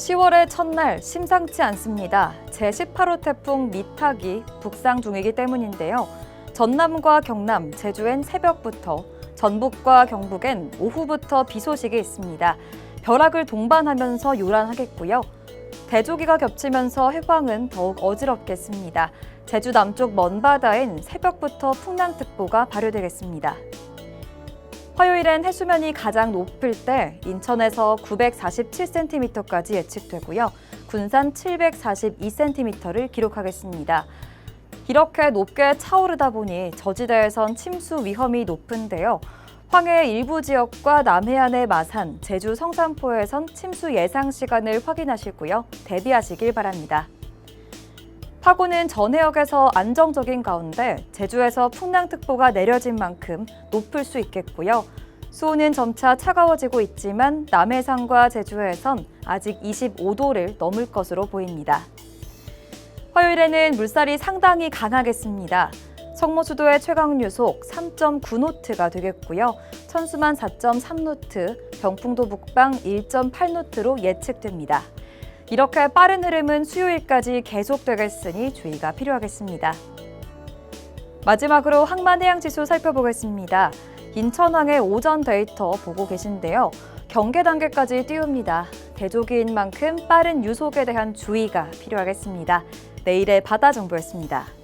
10월의 첫날 심상치 않습니다. 제18호 태풍 미탁이 북상 중이기 때문인데요. 전남과 경남, 제주엔 새벽부터, 전북과 경북엔 오후부터 비 소식이 있습니다. 벼락을 동반하면서 요란하겠고요. 대조기가 겹치면서 해광은 더욱 어지럽겠습니다. 제주 남쪽 먼바다엔 새벽부터 풍랑특보가 발효되겠습니다. 화요일엔 해수면이 가장 높을 때 인천에서 947cm까지 예측되고요. 군산 742cm를 기록하겠습니다. 이렇게 높게 차오르다 보니 저지대에선 침수 위험이 높은데요. 황해 일부 지역과 남해안의 마산, 제주 성산포에선 침수 예상 시간을 확인하시고요. 대비하시길 바랍니다. 파고는 전해역에서 안정적인 가운데 제주에서 풍랑특보가 내려진 만큼 높을 수 있겠고요. 수온은 점차 차가워지고 있지만 남해상과 제주에선 아직 25도를 넘을 것으로 보입니다. 화요일에는 물살이 상당히 강하겠습니다. 성모수도의 최강 유속 3.9노트가 되겠고요. 천수만 4.3노트, 병풍도 북방 1.8노트로 예측됩니다. 이렇게 빠른 흐름은 수요일까지 계속되겠으니 주의가 필요하겠습니다. 마지막으로 항만해양지수 살펴보겠습니다. 인천항의 오전 데이터 보고 계신데요. 경계 단계까지 띄웁니다. 대조기인 만큼 빠른 유속에 대한 주의가 필요하겠습니다. 내일의 바다 정보였습니다.